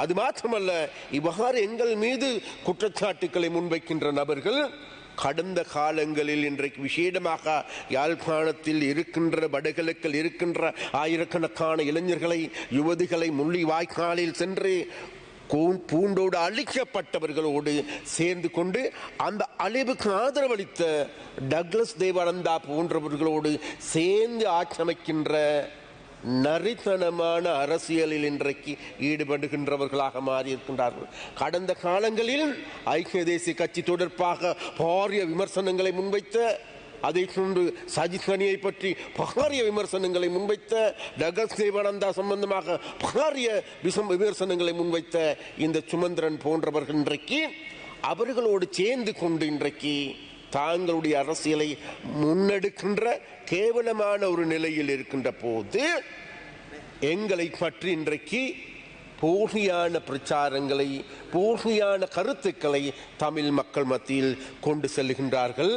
அது மாத்திரமல்ல இவ்வாறு எங்கள் மீது குற்றச்சாட்டுக்களை முன்வைக்கின்ற நபர்கள் கடந்த காலங்களில் இன்றைக்கு விசேடமாக யாழ்ப்பாணத்தில் இருக்கின்ற வடகிழக்கில் இருக்கின்ற ஆயிரக்கணக்கான இளைஞர்களை யுவதிகளை முள்ளி வாய்க்காலில் சென்று பூண்டோடு அழிக்கப்பட்டவர்களோடு சேர்ந்து கொண்டு அந்த அழிவுக்கு ஆதரவளித்த டக்ளஸ் தேவானந்தா போன்றவர்களோடு சேர்ந்து ஆக்கிரமிக்கின்ற நரித்தனமான அரசியலில் இன்றைக்கு ஈடுபடுகின்றவர்களாக மாறியிருக்கின்றார்கள். கடந்த காலங்களில் ஐக்கிய தேசிய கட்சி தொடர்பாக பாரிய விமர்சனங்களை முன்வைத்த அதை கொண்டு சஜித் கனியை பற்றி பாரிய விமர்சனங்களை முன்வைத்த டகஸ் தேவானந்தா சம்பந்தமாக பாரிய விசம் விமர்சனங்களை முன்வைத்த இந்த சுமந்திரன் போன்றவர்கள் இன்றைக்கு அவர்களோடு சேர்ந்து கொண்டு இன்றைக்கு தாங்களுடைய அரசியலை முன்னெடுக்கின்ற கேவலமான ஒரு நிலையில் இருக்கின்ற போது எங்களை பற்றி இன்றைக்கு போகியான பிரச்சாரங்களை போகியான கருத்துக்களை தமிழ் மக்கள் மத்தியில் கொண்டு செல்கின்றார்கள்.